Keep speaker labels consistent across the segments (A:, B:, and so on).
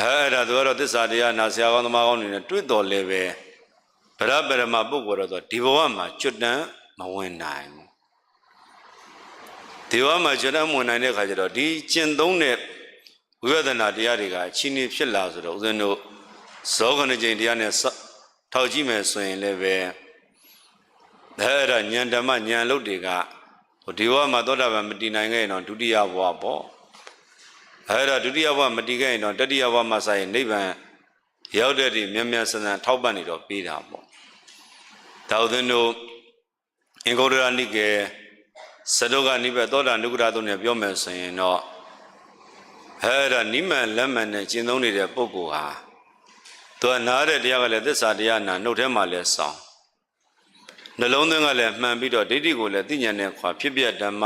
A: အဲအဲ့ဒါသူကတော့သစ္စာတရားနာဆရာကောင်းသမားကောင်းတွေနဲ့တွေ့တော်လဲပဲဗရပရမပုဂ္ဂိုလ်တော့ဆိုဒီဘဝမှာကျွတ်တန်းမဝင်နိုင်ဘူးဒီဘဝမှာကျွတ်တန်းမဝင်နိုင်တဲ့ခါကျတော့ဒီကျင့်သုံးတဲ့ဝိပဿနာတရားတွေကအချင်းကြီးဖြစ်လာဆိုတော့ဦးဇင်းတို့ဇောကနကျင်တရားနဲ့စထောက်ကြည့်မယ်ဆိုရင်လည်းပဲအဲ့ဒါဉာဏ်ဓမ္မဉာဏ်လုတ်တွေကဟိုဒီဘဝမှာသောတာပန်မတည်နိုင်ခဲ့ရင်တော့ဒုတိယဘဝပေါ့ အဲ့ဒါဒုတိယဘဝမတည်ခဲ့ရင်တော့တတိယဘဝမှာဆိုင်နိဗ္ဗာန်ရောက်တဲ့ဒီမြတ်မြတ်ဆန်းဆန်းထောက်ပံ့နေတော့ပြီးတာပေါ့ဒါဦးဇင်းတို့အင်္ဂုတ္တရနိကေသဒုကနိဗ္ဗာန်သောတာနုဂရသုံးနဲ့ပြောမယ်ဆိုရင်တော့အဲ့ဒါနိမန်လက်မှန်နဲ့ကျင့်သုံးနေတဲ့ပုဂ္ဂိုလ်ဟာသူကနားတဲ့တရားကလည်းသစ္စာတရားနာနှုတ်ထဲမှာလည်းစောင်းနှလုံးသွင်းကလည်းမှန်ပြီးတော့ဒိဋ္ဌိကိုလည်းသိဉာဏ်နဲ့ခွာဖြစ်ပြဓမ္မ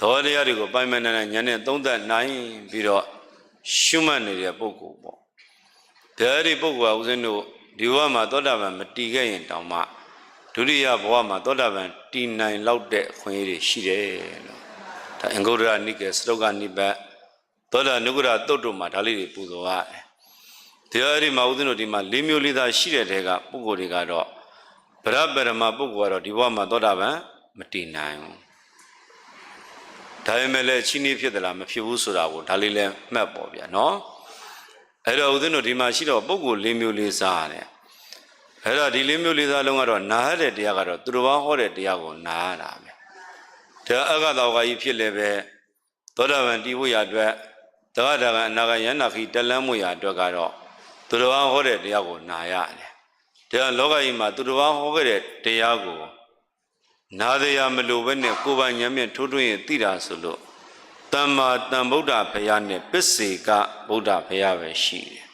A: သောတရားတွေကိုပိုင်မနိုင်တဲ့ဉာဏ်နဲ့သုံးသပ်နိုင်ပြီးတော့ရှုမှတ်နေတဲ့ပုဂ္ဂိုလ်ပေါ့ဒါဒီပုဂ္ဂိုလ်ကဦးဇင်းတို့ဒီဘဝမှာသောတာပန်မတည်ခဲ့ရင်တောင်မှဒုတိယဘဝမှာသောတာပန်တည်နိုင်လောက်တဲ့အခွင့်အရေးတွေရှိတယ်လို့ဒါအင်္ဂုတ္တရနိကေစတုကနိဘတ်သောတာနုဂရတုတ်တို့မှာဒါလေးတွေပူဇော်ရတယ်တရားအဲ့ဒီမှာဦးဇင်းတို့ဒီမှာ၄မျိုးလေးသားရှိတဲ့တဲကပုဂ္ဂိုလ်တွေကတော့ဗရပရမပုဂ္ဂိုလ်ကတော့ဒီဘဝမှာသောတာပန်မတည်နိုင်ဘူး ဒါပေမဲ့လည်းချင်းနေဖြစ်သလားမဖြစ်ဘူးဆိုတာကိုဒါလေးလည်းမှတ်ပေါ့ဗျာနော်အဲ့တော့ဦးဇင်းတို့ဒီမှာရှိတော့ပုဂ္ဂိုလ်၄မျိုးလေးစားရတယ်အဲ့တော့ဒီ၄မျိုးလေးစားလုံးကတော့နားရတဲ့တရားကတော့သူတော်ဘာဟောတဲ့တရားကိုနားရတာပဲဒါအကတောကကြီးဖြစ်လည်းပဲသောတာပန်တည်ဖို့ရအတွက်တက္ကတာကအနာဂယန္နာခိတလန်းမှုရအတွက်ကတော့သူတော်ဘာဟောတဲ့တရားကိုနာရတယ်ဒါလောကကြီးမှာသူတော်ဘာဟောခဲ့တဲ့တရားကို နာတရားမလိုဘဲနဲ့ကိုယ်ပိုင်ဉာဏ်ဖြင့်ထိုးထွင်းရင်သိတာဆိုလို့တမ္မာတန်ဗုဒ္ဓဘုရားနဲ့ပစ္စေကဗုဒ္ဓဘုရားပဲရှိတယ်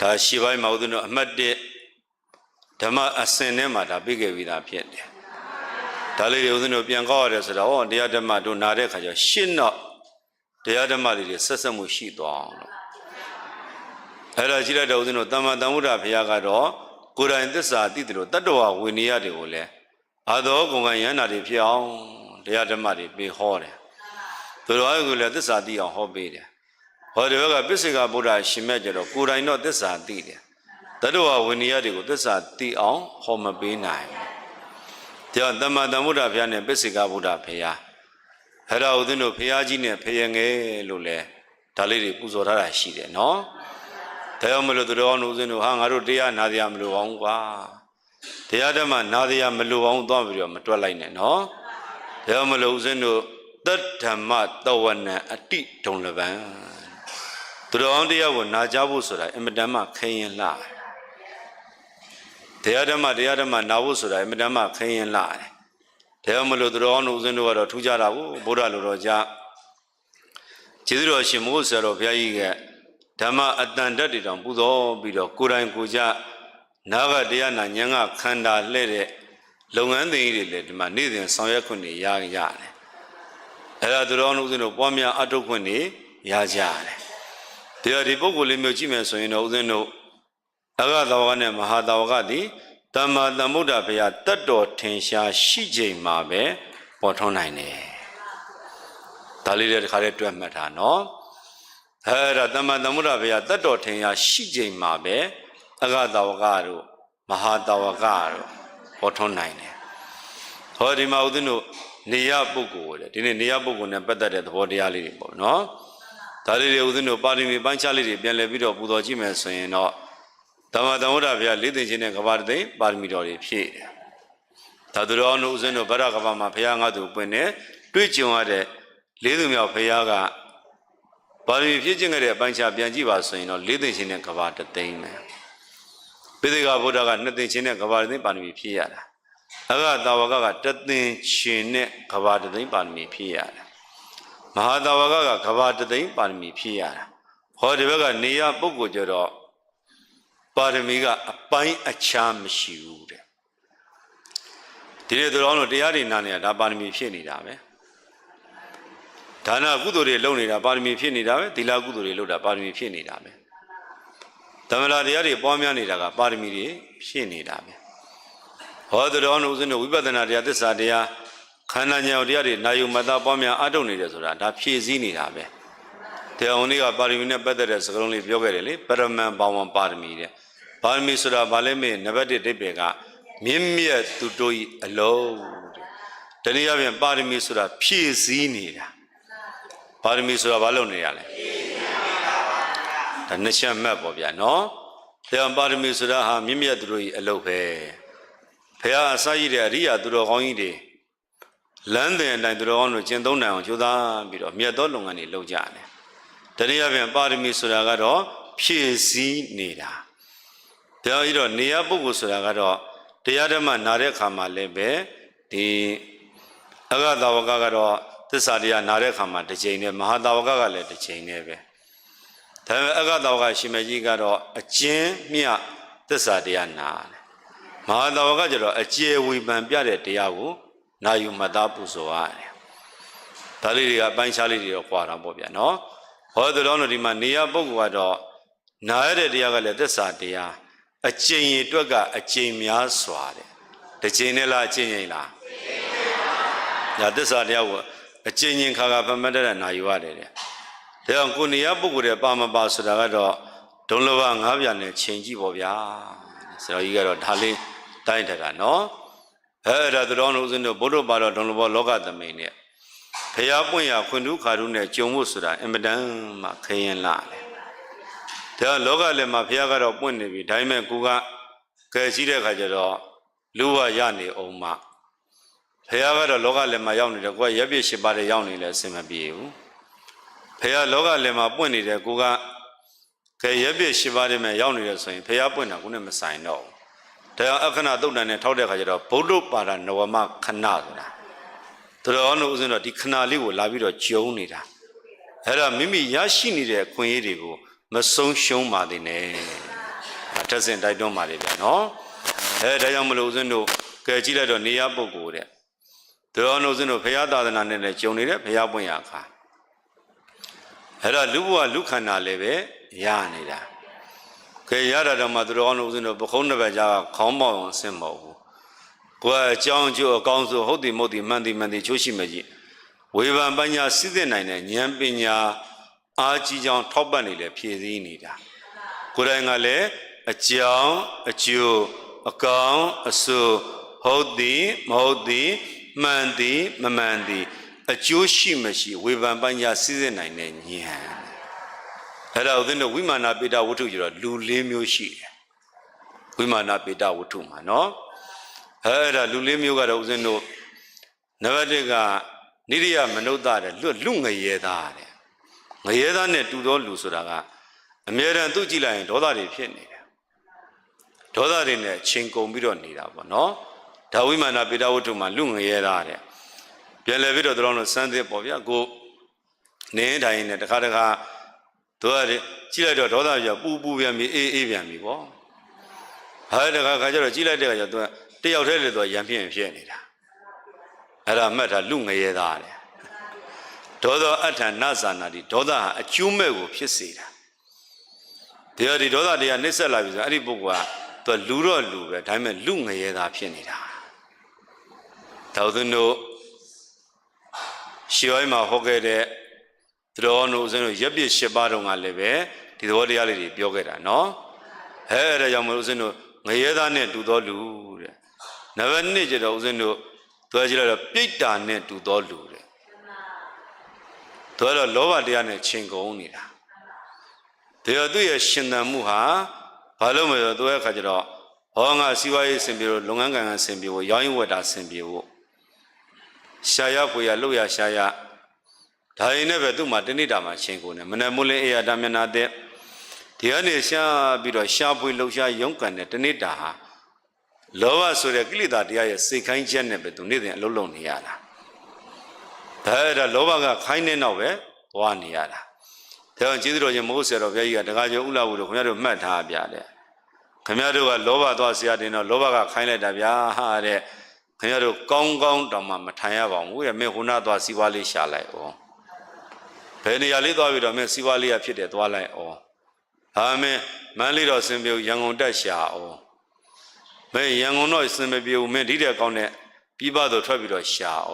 A: ဒါရှိပိုင်းမှာဦးဇင်းတို့အမှတ်၁ဓမ္မအစင်ထဲမှာဒါပြခဲ့ပြီးသားဖြစ်တယ်ဒါလေးတွေဦးဇင်းတို့ပြန်ကောက်ရတယ်ဆိုတော့ဟောတရားဓမ္မတို့နာတဲ့ခါကျရှင်းတော့တရားဓမ္မတွေတွေဆက်ဆက်မှုရှိသွားအောင်လို့အဲ့ဒါရှိတဲ့တော်ဦးဇင်းတို့တမ္မာတန်ဗုဒ္ဓဘုရားကတော့ ကိုယ်တိုင်သစ္စာသိတယ်လို့တတ္တဝဝိနည်းတွေကိုလည်းအာသောကုံကယန္တာတွေဖြစ်အောင်တရားဓမ္မတွေပေးဟောတယ်သူတော်ကလည်းသစ္စာသိအောင်ဟောပေးတယ်ဟောဒီဘက်ကပစ္စေကဗုဒ္ဓရှင်မြတ်ကြတော့ကိုယ်တိုင်တော့သစ္စာသိတယ်တတ္တဝဝိနည်းတွေကိုသစ္စာသိအောင်ဟောမပေးနိုင်ဘူးကြောင့်တမ္မာတန်ဗုဒ္ဓဘုရားနဲ့ပစ္စေကဗုဒ္ဓဘုရားအဲ့ဒါဦးဇင်းတို့ဘုရားကြီးနဲ့ဖယငယ်လို့လဲဒါလေးတွေပူဇော်ထားတာရှိတယ်နော် ဒါကြောင့်မလို့သူတော်အောင်ဦးဇင်းတို့ဟာငါတို့တရားနာတရားမလိုအောင်ကွာတရားဓမ္မနာတရားမလိုအောင်သွားပြီးတော့မတွက်လိုက်နဲ့နော်ဒါကြောင့်မလို့ဦးဇင်းတို့တတ္ဓမ္မတဝနံအတိဒုံလပံသူတော်အောင်တရားကိုနာကြဖို့ဆိုတာအင်မတန်မှခရင်လှတရားဓမ္မတရားဓမ္မနာဖို့ဆိုတာအင်မတန်မှခရင်လှတယ်ဒါကြောင့်မလို့သူတော်အောင်ဦးဇင်းတို့ကတော့ထူးကြတာကိုဘုရားလိုတော်ကြကျေးဇူးတော်ရှင်မိုးဆရာတော်ဘုရားကြီးက ဓမ္မအတန်တက်တွေတောင်ပူဇော်ပြီးတော့ကိုယ်တိုင်ကိုယ်ကြနာဂတရားနာဉာဏ်ကခန္ဓာလှဲ့တဲ့လုပ်ငန်းတွေတွေလည်းဒီမှာနေ့စဉ်ဆောင်ရွက်ခွင့်တွေရရတယ်။အဲ့ဒါသူတော်ဦးဇင်းတို့ပွားများအထုတ်ခွင့်တွေရကြရတယ်။တရားဒီပုဂ္ဂိုလ်လေးမျိုးကြည့်မယ်ဆိုရင်တော့ဦးဇင်းတို့အဂတဝကနဲ့မဟာတဝကသည်တမ္မာသမ္ဗုဒ္ဓဘုရားတတ်တော်ထင်ရှားရှိချိန်မှာပဲပေါ်ထွန်းနိုင်တယ်။ဒါလေးတွေတခါလေးတွက်မှတ်တာနော်။ အဲ့ဒါတမ္မာသမ္ဗုဒ္ဓဘုရားတတ်တော်ထင်ရှားရှိချိန်မှာပဲအဂတဝကတို့မဟာတဝကတို့ပေါ်ထွန်းနိုင်တယ်။ဟောဒီမှာဦးဇင်းတို့နေရပုဂ္ဂိုလ်တဲ့ဒီနေ့နေရပုဂ္ဂိုလ်နဲ့ပတ်သက်တဲ့သဘောတရားလေးတွေပေါ့နော်။ဒါလေးတွေဦးဇင်းတို့ပါရမီပိုင်းခြားလေးတွေပြန်လည်ပြီးတော့ပူဇော်ကြည့်မယ်ဆိုရင်တော့ဓမ္မသမ္ဗုဒ္ဓဘုရားလေးသိချင်းတဲ့ကဘာတသိန်းပါရမီတော်တွေဖြည့်တယ်။ဒါသူတော်တို့ဦးဇင်းတို့ဗရကဘာမှာဘုရားငါသူပွင့်နေတွေ့ကြုံရတဲ့လေးသူမြောက်ဘုရားက ပါရမီဖြည့်ခြင်းခဲ့တဲ့အပိုင်းခြားပြန်ကြည့်ပါဆိုရင်တော့လေးသိချင်းတဲ့ကဘာတသိန်းပဲ။ပိသေကဗုဒ္ဓကနှစ်သိချင်းတဲ့ကဘာတသိန်းပါရမီဖြည့်ရတာ။အဂတာဝကကတသိန်းရှင်နဲ့ကဘာတသိန်းပါရမီဖြည့်ရတယ်။မဟာတာဝကကကဘာတသိန်းပါရမီဖြည့်ရတာ။ဟောဒီဘက်ကနေရပုဂ္ဂိုလ်ကြတော့ပါရမီကအပိုင်းအခြားမရှိဘူးတဲ့ဒီနေ့သူတော်တို့တရားတွေနာနေတာဒါပါရမီဖြစ်နေတာပဲ ဒါနကုသိုလ်တွေလုပ်နေတာပါရမီဖြစ်နေတာပဲသီလကုသိုလ်တွေလုပ်တာပါရမီဖြစ်နေတာပဲသမလာတရားတွေပွားများနေတာကပါရမီတွေဖြစ်နေတာပဲဟောသူတော်တို့ဦးဇင်းတို့ဝိပဿနာတရားသစ္စာတရားခန္ဓာဉာဏ်တရားတွေနာယုမတပွားများအထုတ်နေတယ်ဆိုတာဒါဖြည့်စည်းနေတာပဲတတရားဝင်ကပါရမီနဲ့ပတ်သက်တဲ့စကားလုံးလေးပြောခဲ့တယ်လေပရမန်ဘာဝံပါရမီတဲ့ပါရမီဆိုတာဘာလဲမေးနံပါတ်1ဒိဗ္ဗေကမြင့်မြတ်သူတို့ဤအလုံးတဲ့တနည်းအားဖြင့်ပါရမီဆိုတာဖြည့်ဆည်းနေတာ ပါရမီဆိုတာဘာလုပ်နေရလဲဒါနှစ်ချက်မှတ်ပေါ့ဗျာနော်တရားပါရမီဆိုတာဟာမြင့်မြတ်သူတို့ဤအလုံးပဲဖះအစရှိတဲ့အရိယာသူတော်ကောင်းကြီးတွေလမ်းတဲ့အတိုင်းသူတော်ကောင်းတို့ကျင့်သုံးနိုင်အောင်ကြိုးစားပြီးတော့မြတ်သောလုပ်ငန်းတွေလုပ်ကြတယ်တနည်းအားဖြင့်ပါရမီဆိုတာကတော့ဖြည့်ဆည်းနေတာတရားကြီးတော့နေရပုဂ္ဂိုလ်ဆိုတာကတော့တရားဓမ္မနာတဲ့အခါမှာလည်းပဲဒီအဂတဝကကတော့ သစ္စာတရားနာတဲ့အခါမှာတစ်ချိန်နဲ့မဟာတဝကကလည်းတစ်ချိန်နဲ့ပဲဒါပေမဲ့အဂတဝကရှင်မကြီးကတော့အကျဉ်းမြသစ္စာတရားနာတယ်မဟာတဝကကျတော့အကျေဝေဖန်ပြတဲ့တရားကိုနာယူမှတ်သားပူဇော်ရတယ်ဒါလေးတွေကအပိုင်းခြားလေးတွေတော့ကြွာတာပေါ့ဗျာနော်ဟောတဲ့တော့ဒီမှာနေရပုဂ္ဂိုလ်ကတော့နာရတဲ့တရားကလည်းသစ္စာတရားအကျဉ်းရတွက်ကအကျဉ်းများစွာတဲ့တစ်ချိန်နဲ့လားအကျဉ်းရင်လားညာသစ္စာတရားကို အကျဉ်းချင်းခါခါဖမတ်တဲ့နာယူရတယ်တဲ့ဒါကြောင့်ကိုနေရပုဂ္ဂိုလ်ရဲ့ပါမပါဆိုတာကတော့ဒုံလဘငါးပြန်နဲ့ချိန်ကြည့်ပေါ့ဗျာဆရာကြီးကတော့ဒါလေးတိုင်းထတာနော်အဲ့ဒါသတော်တို့ဦးဇင်းတို့ဘုဒ္ဓဘာသာဒုံလဘလောကသမိန်နဲ့ဖျားပွင့်ရခွင်ထုခါထုနဲ့ကြုံဖို့ဆိုတာအင်မတန်မှခရင်လာတယ်ဒါလောကလည်းမှာဘုရားကတော့ပွင့်နေပြီဒါပေမဲ့ကိုကကဲရှိတဲ့ခါကျတော့လူဝရနေအောင်မှ ဘုရားကတော့လောကလည်းမှာရောက်နေတယ်ကိုကရက်ပြည့်ရှိပါတယ်ရောက်နေလဲအစင်မပြေဘူးဘုရားလောကလည်းမှာပွင့်နေတယ်ကိုကကဲရက်ပြည့်ရှိပါတယ်မဲ့ရောက်နေတယ်ဆိုရင်ဘုရားပွင့်တာကိုနဲ့မဆိုင်တော့ဘူးဒါကြောင့်အခဏတုတ်တန်နဲ့ထောက်တဲ့ခါကျတော့ဗုဒ္ဓပါဒနဝမခဏဆိုတာသူတော်အောင်လို့ဦးဇင်းတော့ဒီခဏလေးကိုလာပြီးတော့ဂျုံနေတာအဲ့ဒါမိမိရရှိနေတဲ့အခွင့်အရေးတွေကိုမဆုံးရှုံးပါသေးနဲ့အထက်ဆင့်တိုက်တွန်းပါလေဗျာနော်အဲဒါကြောင့်မလို့ဦးဇင်းတို့ကဲကြည့်လိုက်တော့နေရပုဂ္ဂိုလ်တဲ့ သူတော်အောင်ဦးဇင်းတို့ဘုရားသာသနာနဲ့လည်းဂျုံနေတဲ့ဘုရားပွင့်ရအခါအဲ့ဒါလူဘဝလူခန္ဓာလည်းပဲရနေတာကဲရတာတော့မှသူတော်အောင်ဦးဇင်းတို့ပခုံးတစ်ပတ်ကြာခေါင်းပေါအောင်အဆင်မဟုတ်ဘူးကိုယ်အကြောင်းကျိုးအကောင်းဆုံးဟုတ်တယ်မဟုတ်တယ်မှန်တယ်မှန်တယ်ချိုးရှိမကြီးဝေဖန်ပညာစိသက်နိုင်တဲ့ဉာဏ်ပညာအာကြီးကြောင့်ထောက်ပံ့နေလေဖြည့်ဆည်းနေတာကိုယ်တိုင်ကလည်းအကြောင်းအကျိုးအကောင်းအဆိုးဟုတ်သည်မဟုတ်သည် မှန်သည်မမှန်သည်အကျိုးရှိမရှိဝေဖန်ပညာစိသက်နိုင်တဲ့ဉာဏ်အဲ့ဒါဦးဇင်းတို့ဝိမာနာပေတဝတ္ထုကျတော့လူလေးမျိုးရှိတယ်ဝိမာနာပေတဝတ္ထုမှာနော်အဲ့ဒါလူလေးမျိုးကတော့ဦးဇင်းတို့နံပါတ်1ကနိရိယမနုဿတဲ့လွတ်လူငရဲသားတဲ့ငရဲသားနဲ့တူသောလူဆိုတာကအမြဲတမ်းသူ့ကြည့်လိုက်ရင်ဒေါသတွေဖြစ်နေတယ်ဒေါသတွေနဲ့ချိန်ကုန်ပြီးတော့နေတာပေါ့နော် ဒါဝိမာနာပေတဝတ္ထုမှာလူငရဲသားတဲ့ပြန်လဲပြီးတော့တို့တော့စမ်းသစ်ပေါ့ဗျာကိုနေတိုင်းနဲ့တခါတခါတို့ကကြည့်လိုက်တော့ဒေါသပြပူပူပြန်ပြီအေးအေးပြန်ပြီပေါ့ဟာတခါခါကျတော့ကြည့်လိုက်တဲ့ခါကျတော့တယောက်တည်းလေတော့ရံပြင်းဖြစ်နေတာအဲ့ဒါမှတ်တာလူငရဲသားတဲ့ဒေါသအဋ္ဌာနသနာတိဒေါသဟာအကျိုးမဲ့ကိုဖြစ်စေတာတရားဒီဒေါသတရားနှိမ့်ဆက်လာပြီဆိုအဲ့ဒီပုဂ္ဂိုလ်ကသူလူတော့လူပဲဒါပေမဲ့လူငရဲသားဖြစ်နေတာ တောသတို့ရှေးဝိုင်းမှာဟောခဲ့တဲ့သူတော်တို့ဦးဇင်းတို့ရက်ပြည့်၈ပါးတုန်းကလည်းပဲဒီသဘောတရားလေးတွေပြောခဲ့တာနော်အဲအဲ့ဒါကြောင့်မလို့ဦးဇင်းတို့ငရဲသားနဲ့တူသောလူတဲ့နံပါတ်1ကျတော့ဦးဇင်းတို့သူကကြည့်လိုက်တော့ပြိတ္တာနဲ့တူသောလူတဲ့သူကတော့လောဘတရားနဲ့ချိန်ကုန်နေတာဒါတော့သူ့ရဲ့ရှင်သန်မှုဟာဘာလို့မလဲဆိုတော့သူရဲ့အခါကျတော့ဟောငါစီးပွားရေးအဆင်ပြေလို့လုပ်ငန်းကံကအဆင်ပြေဖို့ရောင်းရင်ဝယ်တာအဆင်ပြေဖို့ ရှာရပွေရလှုပ်ရရှာရဒါရင်နဲ့ပဲသူ့မှာတဏိတာမှာချိန်ကုန်တယ်မနက်မိုးလင်းအေးရတာမျက်နာတဲ့ဒီကနေရှာပြီးတော့ရှာပွေလှုပ်ရှားရုန်းကန်တဲ့တဏိတာဟာလောဘဆိုတဲ့ကိလေသာတရားရဲ့စိတ်ခိုင်းချက်နဲ့ပဲသူနေ့စဉ်အလုံးလုံးနေရတာဒါအဲ့ဒါလောဘကခိုင်းတဲ့နောက်ပဲသွားနေရတာဒါကြောင့်ကျေးဇူးတော်ရှင်မိုးဆရာတော်ဘုရားကြီးကတခါကျော်ဥလာဘူးလို့ခင်ဗျားတို့မှတ်ထားပြတယ်ခင်ဗျားတို့ကလောဘသွားဆရာတင်တော့လောဘကခိုင်းလိုက်တာဗျာဟာတဲ့ ခင်ဗျားတို့ကောင်းကောင်းတောင်မှမထိုင်ရပါဘူးတဲ့မင်းခုနသွားစီးပွားလေးရှာလိုက်ဩဘယ်နေရာလေးသွားပြီးတော့မင်းစီးပွားလေးရဖြစ်တယ်သွားလိုက်ဩဟာမင်းမန်းလေးတော်စင်ပြုတ်ရန်ကုန်တက်ရှာဩမင်းရန်ကုန်တော့စင်မပြေဘူးမင်းဒီတဲ့ကောင်းတဲ့ပြီးပါတော့ထွက်ပြီးတော့ရှာဩ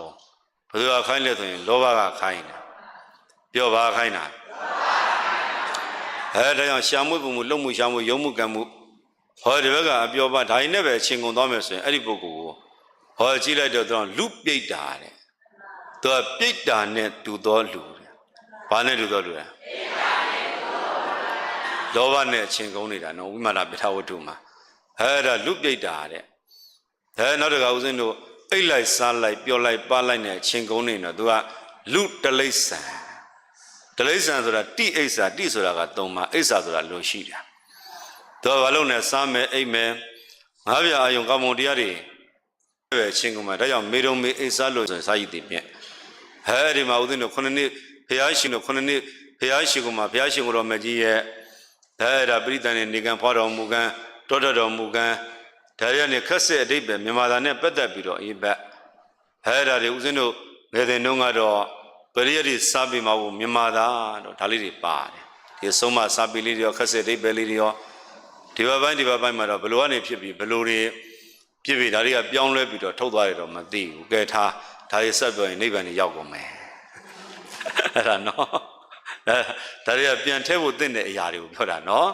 A: ဘယ်သူကခိုင်းလဲဆိုရင်လောဘကခိုင်းတယ်ပြောပါခိုင်းတာအဲဒါကြောင့်ရှာမွေးပုံမှုလုံမှုရှာမွေးယုံမှုကံမှုဟောဒီဘက်ကအပြောပါဒါရင်နဲ့ပဲအချင်းကုန်သွားမယ်ဆိုရင်အဲ့ဒီပုဂ္ဂိုလ်ကို ဟောကြည့်လိုက်တော့သူကလူပိတ်တာတဲ့သူကပိတ်တာနဲ့တူသောလူတဲ့ဘာနဲ့တူသောလူလဲလောဘနဲ့အချင်းကုန်နေတာနော်ဝိမာနပိဋကဝတ္ထုမှာအဲဒါလူပိတ်တာတဲ့အဲနောက်တစ်ခါဦးဇင်းတို့အိတ်လိုက်စားလိုက်ပြောလိုက်ပါလိုက်နဲ့အချင်းကုန်နေတော့သူကလူတလိษံတလိษံဆိုတာတိအိဋ္ဌာတိဆိုတာကသုံးပါအိဋ္ဌာဆိုတာလိုရှိတာတော့ဘာလို့လဲစားမယ်အိပ်မယ်ငါးပြအာယုံကောင်းမွန်တရားတွေ ပဲချင်းကုန်မှာဒါကြောင့်မေတုံမေအိဋ္ဌာလို့ဆိုရင်စာရည်တည်ပြက်ဟဲဒီမှာဦးသိန်းတို့ခုနှစ်နှစ်ဘုရားရှင်တို့ခုနှစ်နှစ်ဘုရားရှင်ကမှာဘုရားရှင်ကိုတော်မြတ်ကြီးရဲ့ဒါအဲ့ဒါပရိသတ်နဲ့နေကံဖွားတော်မူကံတောတတော်မူကံဒါရနဲ့ခက်ဆက်အတိတ်ပဲမြန်မာသားနဲ့ပတ်သက်ပြီးတော့အေးဘက်ဟဲဒါတွေဦးဇင်းတို့ငယ်တဲ့နှုန်းကတော့ပရိယတ်တွေစားပြီးမှဘူးမြန်မာသားတော့ဒါလေးတွေပါတယ်ဒီအဆုံးမစားပြီးလေးတွေရောခက်စစ်ဒိပ်ပဲလေးတွေရောဒီဘက်ပိုင်းဒီဘက်ပိုင်းမှာတော့ဘယ်လိုကနေဖြစ်ပြီးဘယ်လိုတွေ ဖြစ်ပြီးဒါတွေကပြောင်းလဲပြီးတော့ထုတ်သွားရတော့မသိဘူးကဲထားဒါတွေဆက်ပြောရင်နိဗ္ဗာန်ကိုရောက်ကုန်မယ်အဲ့ဒါနော်အဲဒါတွေကပြန်ထဲဖို့တင့်တဲ့အရာတွေကိုပြောတာနော်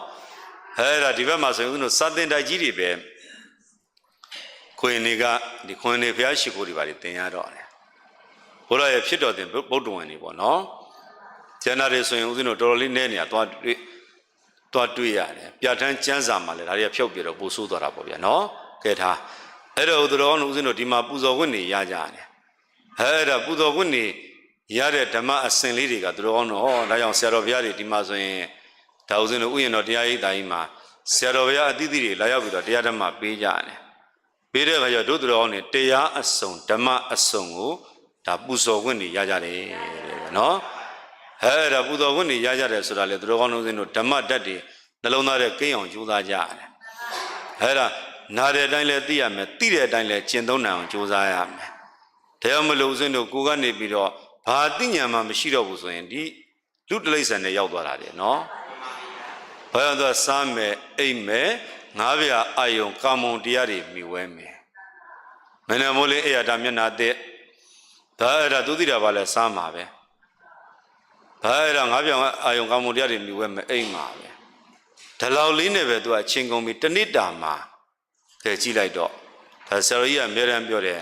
A: အဲ့ဒါဒီဘက်မှာဆိုရင်ဦးဇင်းတို့စာတင်တိုက်ကြီးတွေပဲခွေနေကဒီခွေနေဘုရားရှိခိုးတွေပါတွေတင်ရတော့တယ်ဘုရားရဲ့ဖြစ်တော်တင်ဗုဒ္ဓဝင်နေပေါ့နော်ကျန်တာတွေဆိုရင်ဦးဇင်းတို့တော်တော်လေးနည်းနေတာသွားတွေ့သွားတွေ့ရတယ်ပြဋ္ဌာန်းကျမ်းစာမှာလည်းဒါတွေကဖြုတ်ပြတော့ပို့ဆိုးသွားတာပေါ့ဗျာနော်ကဲထား အဲ့တော့ဦးတော်အောင်ဦးဇင်းတို့ဒီမှာပူဇော်ခွင့်နေရကြတယ်အဲ့ဒါပူဇော်ခွင့်နေရတဲ့ဓမ္မအစဉ်လေးတွေကသူတော်အောင်တော့ဟောဒါကြောင့်ဆရာတော်ဘုရားတွေဒီမှာဆိုရင်ဒါဦးဇင်းတို့ဥယျာဉ်တော်တရားရိပ်တာကြီးမှာဆရာတော်ဘုရားအသီးသီးတွေလာရောက်ပြီးတော့တရားဓမ္မပေးကြတယ်ပေးတဲ့အခါကျတော့တို့တော်အောင်နေတရားအစုံဓမ္မအစုံကိုဒါပူဇော်ခွင့်နေရကြတယ်တဲ့နော်အဲဒါပူဇော်ခွင့်နေရကြတယ်ဆိုတာလေသူတော်ကောင်းလုံးစင်းတို့ဓမ္မတတ်တွေနှလုံးသားတဲ့ကိန်းအောင်ကြိုးစားကြရတယ်အဲဒါ နားတဲ့အတိုင်းလဲသိရမယ်သိတဲ့အတိုင်းလဲကျင့်သုံးနိုင်အောင်ကြိုးစားရမယ်တရားမလို့စင်းတို့ကိုကနေပြီးတော့ဘာသိဉာဏ်မှမရှိတော့ဘူးဆိုရင်ဒီလူတလိษံနဲ့ရောက်သွားတာတယ်နော်ဘာလို့လဲစားမယ်အိမ်မယ်ငါးပြအာယုံကာမုံတရားတွေမိဝဲမယ်မင်းမိုးလေးအေရတာမျက်နာတဲ့ဒါအဲ့ဒါသူသိတာပါလဲစားမှာပဲဒါအဲ့ဒါငါပြောင်အာယုံကောင်းမှုတရားတွေမြူဝဲမအိမ်မှာပဲဒီလောက်လေးနဲ့ပဲသူကချင်းကုန်ပြီတနစ်တာမှာ ကဲကြည့်လိုက်တော့ဒါဆရာကြီးကအများရန်ပြောတယ်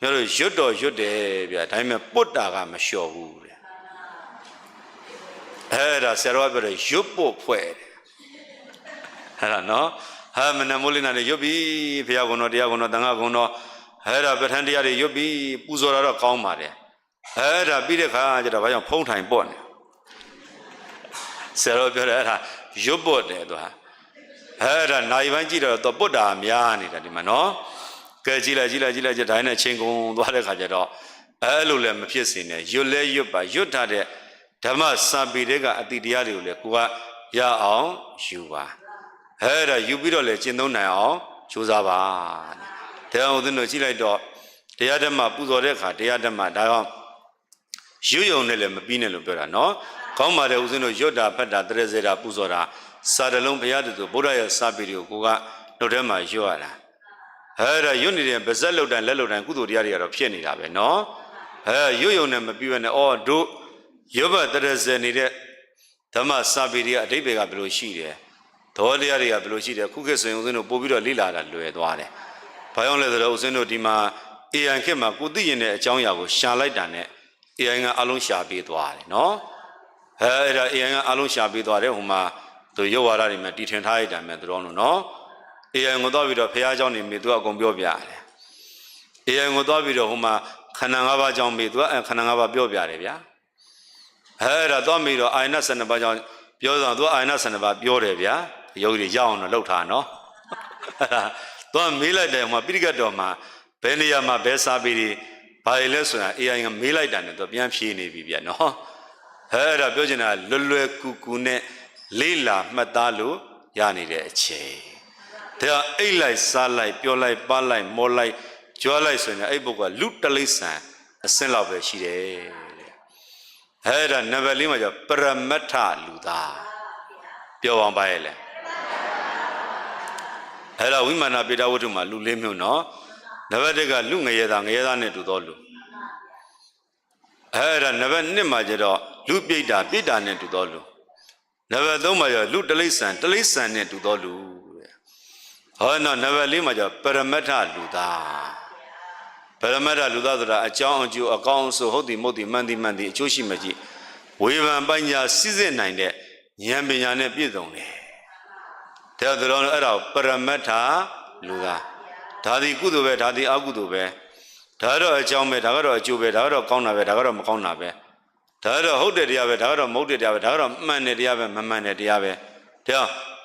A: ပြောလို့ရွတ်တော့ရွတ်တယ်ဗျာဒါပေမဲ့ပုတ်တာကမလျှော်ဘူးတဲ့အဲ့ဒါဆရာတော်ကပြောတယ်ရွတ်ပုတ်ဖွဲ့တယ်အဲ့ဒါနော်ဟာမနမိုးလေးနာနေရွတ်ပြီဘုရားကုံတော်တရားကုံတော်တန်ခါကုံတော်အဲ့ဒါပဋ္ဌာန်းတရားတွေရွတ်ပြီးပူဇော်တာတော့ကောင်းပါတယ်အဲ့ဒါပြီးတဲ့ခါကျတော့ဘာကြောင့်ဖုံးထိုင်ပေါ့နေဆရာတော်ပြောတယ်အဲ့ဒါရွတ်ပေါ့တယ်သူဟာ အဲ့ဒါနိုင်ပိုင်းကြည့်တော့တော့ပုတ်တာများနေတာဒီမှာနော်ကဲကြည့်လိုက်ကြည့်လိုက်ကြည့်လိုက်ကြတိုင်းနဲ့ချင်းကုန်သွားတဲ့ခါကျတော့အဲ့လိုလည်းမဖြစ်စေနဲ့ရွတ်လဲရွတ်ပါရွတ်ထားတဲ့ဓမ္မစာပေတွေကအတိတရားတွေကိုလည်းကိုကရအောင်ယူပါအဲ့ဒါယူပြီးတော့လည်းကျင့်သုံးနိုင်အောင်ကြိုးစားပါတဲ့တရားဦးဇင်းတို့ကြည့်လိုက်တော့တရားဓမ္မပူဇော်တဲ့အခါတရားဓမ္မဒါကြောင့်ရွယုံနဲ့လည်းမပြီးနဲ့လို့ပြောတာနော်။ကောင်းပါတယ်ဦးဇင်းတို့ရွတ်တာဖတ်တာတရစေတာပူဇော်တာ စာတလုံးဘုရားတူဗုဒ္ဓရဲ့စာပေတွေကိုကိုကနှုတ်ထဲမှာရွတ်ရတာ။အဲဒါရွတ်နေတဲ့ဗဇက်လုတ်တိုင်းလက်လုတ်တိုင်းကုသိုလ်တရားတွေကတော့ဖြစ်နေတာပဲနော်။အဲရွယုံနဲ့မပြီးဘဲနဲ့အော်တို့ရွတ်ဘတရစေနေတဲ့ဓမ္မစာပေတွေကအတိပ္ပယ်ကဘယ်လိုရှိတယ်။သောတရားတွေကဘယ်လိုရှိတယ်ခုခေတ်ဆိုရင်ဦးဇင်းတို့ပို့ပြီးတော့လေ့လာတာလွယ်သွားတယ်။ဘာကြောင့်လဲဆိုတော့ဦးဇင်းတို့ဒီမှာ AI ခေတ်မှာကိုသိရင်တဲ့အကြောင်းအရာကိုရှာလိုက်တာနဲ့ AI ကအလုံးရှာပေးသွားတယ်နော်အဲအဲ့ဒါ AI ကအလုံးရှာပေးသွားတယ်ဟိုမှာ သူရုပ်ဝါဒတွေမှာတီထင်ထားလိုက်တာမဲ့သူတော်လို့နော် AI ကိုသွားပြီးတော့ဖះเจ้าနေမိသူကအကုန်ပြောပြတယ် AI ကိုသွားပြီးတော့ဟိုမှာခန္ဓာ၅ပါးကြောင့်မိသူကခန္ဓာ၅ပါးပြောပြတယ်ဗျာအဲအဲ့ဒါသွားပြီးတော့အာယနာ12ပါးကြောင့်ပြောတော့သူကအာယနာ12ပါးပြောတယ်ဗျာရုပ်တွေရအောင်တော့လှုပ်ထားနော် အဲ့ဒါသွားမေးလိုက်တယ်ဟိုမှာပိဋကတ်တော်မှာဘယ်နေရာမှာဘယ်စာပေတွေဘာတွေလဲဆိုတာ AI ကမေးလိုက်တာနဲ့တော့ပြန်ဖြေနေပြီဗျာနော်ဟဲ့အဲ့ဒါပြောချင်တာလွယ်လွယ်ကူကူနဲ့ လေးလာမှတ်သားလို့ရနေတဲ့အချိန်ဒါကအိတ်လိုက်စားလိုက်ပြောလိုက်ပါလိုက်မောလိုက်ကြွားလိုက်ဆိုရင်အဲ့ပုဂ္ဂိုလ်ကလူတလိษံအစင်းလောက်ပဲရှိတယ်တဲ့ဟဲ့ဒါနံပါတ်၄မှာကျပရမတ္ထလူသားပြောအောင်ပါရဲ့လေအဲ့ဒါဝိမာနပေတဝတ္ထုမှာလူလေးမျိုးနော်နံပါတ်1ကလူငရဲသားငရဲသားနဲ့တူသောလူအဲ့ဒါနံပါတ်2မှာကျတော့လူပြိတ္တာပြိတ္တာနဲ့တူသောလူ နံပါတ်3မှာကျလူတလိษံတလိษံနဲ့တူတော်လူတဲ့ဟောနော်နံပါတ်4မှာကျပရမတ္ထလူသားပရမတ္ထလူသားဆိုတာအကြောင်းအကျိုးအကောင်းအဆိုးဟုတ်သည်မဟုတ်သည်မှန်သည်မှန်သည်အကျိုးရှိမှကြည့်ဝေဖန်ပညာစစ်စစ်နိုင်တဲ့ဉာဏ်ပညာနဲ့ပြည့်စုံတယ်တဲ့တော်အဲ့ဒါကိုပရမတ္ထလူသားဒါသည်ကုသိုလ်ပဲဒါသည်အကုသိုလ်ပဲဒါကတော့အကြောင်းပဲဒါကတော့အကျိုးပဲဒါကတော့ကောင်းတာပဲဒါကတော့မကောင်းတာပဲ ဒါကတော့ဟုတ်တဲ့တရားပဲဒါကတော့မဟုတ်တဲ့တရားပဲဒါကတော့မှန်တဲ့တရားပဲမမှန်တဲ့တရားပဲဒါ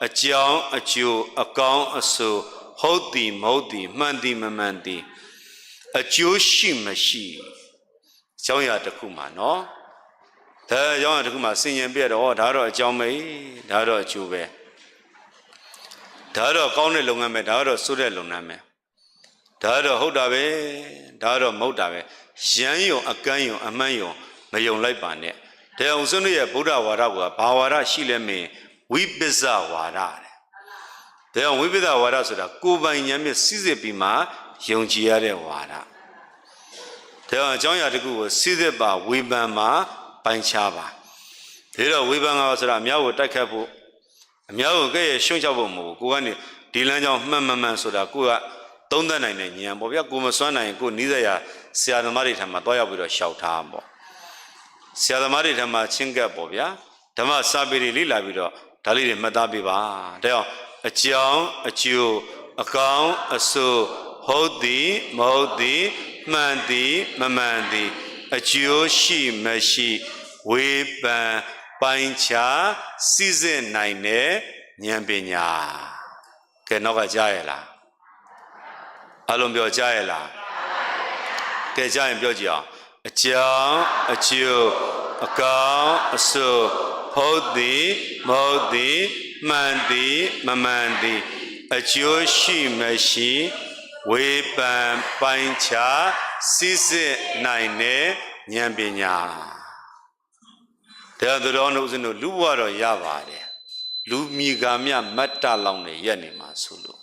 A: အကြောင်းအကျိုးအကောင်းအဆိုးဟုတ်သည်မဟုတ်သည်မှန်သည်မမှန်သည်အကျိုးရှိမရှိအကြောင်းအရာတစ်ခုမှာနော်ဒါအကြောင်းအရာတစ်ခုမှာဆင်ញင်ပြတော့ဒါကတော့အကြောင်းပဲဒါကတော့အကျိုးပဲဒါကတော့ကောင်းတဲ့လုပ်ငန်းပဲဒါကတော့ဆိုးတဲ့လုပ်ငန်းပဲဒါကတော့ဟုတ်တာပဲဒါကတော့မဟုတ်တာပဲရမ်းယုံအကန်းယုံအမှန်ယုံ မယုံလိုက်ပါနဲ့တရားအောင်စွန်းရဲ့ဗုဒ္ဓဝါဒကဘာဝါဒရှိလဲမင်းဝိပစ္စဝါဒတဲ့တရားဝိပဿဝါဒဆိုတာကိုယ်ပိုင်ဉာဏ်နဲ့စိစစ်ပြီးမှယုံကြည်ရတဲ့ဝါဒတရားအကြောင်းအရာတစ်ခုကိုစိစစ်ပါဝေဖန်ပါပိုင်ခြားပါဒါတော့ဝေဖန်ကဆိုတာအများကိုတိုက်ခတ်ဖို့အများကိုကဲ့ရဲ့ရှုံ့ချဖို့မဟုတ်ဘူးကိုကနေဒီလမ်းကြောင်းမှန်မှန်မှန်ဆိုတာကိုကသုံးသပ်နိုင်တဲ့ဉာဏ်ပေါ့ဗျာကိုမစွမ်းနိုင်ရင်ကိုနီးစရာဆရာသမားတွေထံမှာတွားရောက်ပြီးတော့ရှောက်ထားပေါ့ ဆရာသမားတွေထံမှာချင်းကပ်ပေါ့ဗျာဓမ္မစာပေတွေလေ့လာပြီးတော့ဒါလေးတွေမှတ်သားပေးပါဒါကြောင့်အကြောင်းအကျိုးအကောင်းအဆိုးဟုတ်သည်မဟုတ်သည်မှန်သည်မမှန်သည်အကျိုးရှိမရှိဝေပန်ပိုင်းခြားစိစစ်နိုင်တဲ့ဉာဏ်ပညာကဲနောက်ကကြားရလားအလုံးပြောကြားရလားကဲကြားရင်ပြောကြည့်အောင်အကြောင်းအကျိုး အကောင်းအဆိုးဟုတ်သည်မဟုတ်သည်မှန်သည်မမှန်သည်အကျိုးရှိမရှိဝေပန်ပိုင်းခြားစိစစ်နိုင်တဲ့ဉာဏ်ပညာတရားတော်တို့ဦးဇင်းတို့လူဘဝတော့ရပါတယ်လူမိဂာမြမတ်တလောင်းနဲ့ရက်နေမှာဆိုလို့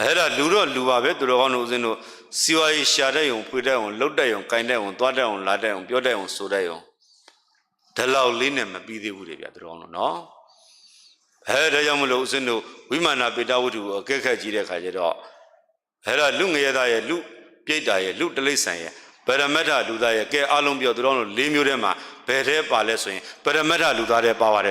A: အဲ့ဒါလူတော့လူပါပဲသူတော်ကောင်းတို့ဦးဇင်းတို့စီဝါရေးရှာတဲ့ုံဖွေတဲ့ုံလှုပ်တဲ့ုံကင်တဲ့ုံသွားတဲ့ုံလာတဲ့ုံပြောတဲ့ုံဆိုတဲ့ုံဒီလောက်လေးနဲ့မပြီးသေးဘူးလေဗျာသူတော်ကောင်းတို့နော်အဲဒါကြောင့်မလို့ဦးဇင်းတို့ဝိမာနာပေတဝတ္ထုကိုအကဲခတ်ကြည့်တဲ့ခါကျတော့အဲ့ဒါလူငရဲသားရဲ့လူပြိတ္တာရဲ့လူတလိษံရဲ့ပရမတ္ထလူသားရဲ့ကဲအလုံးပြောသူတော်တို့၄မျိုးထဲမှာဘယ်ထဲပါလဲဆိုရင်ပရမတ္ထလူသားထဲပါပါတယ်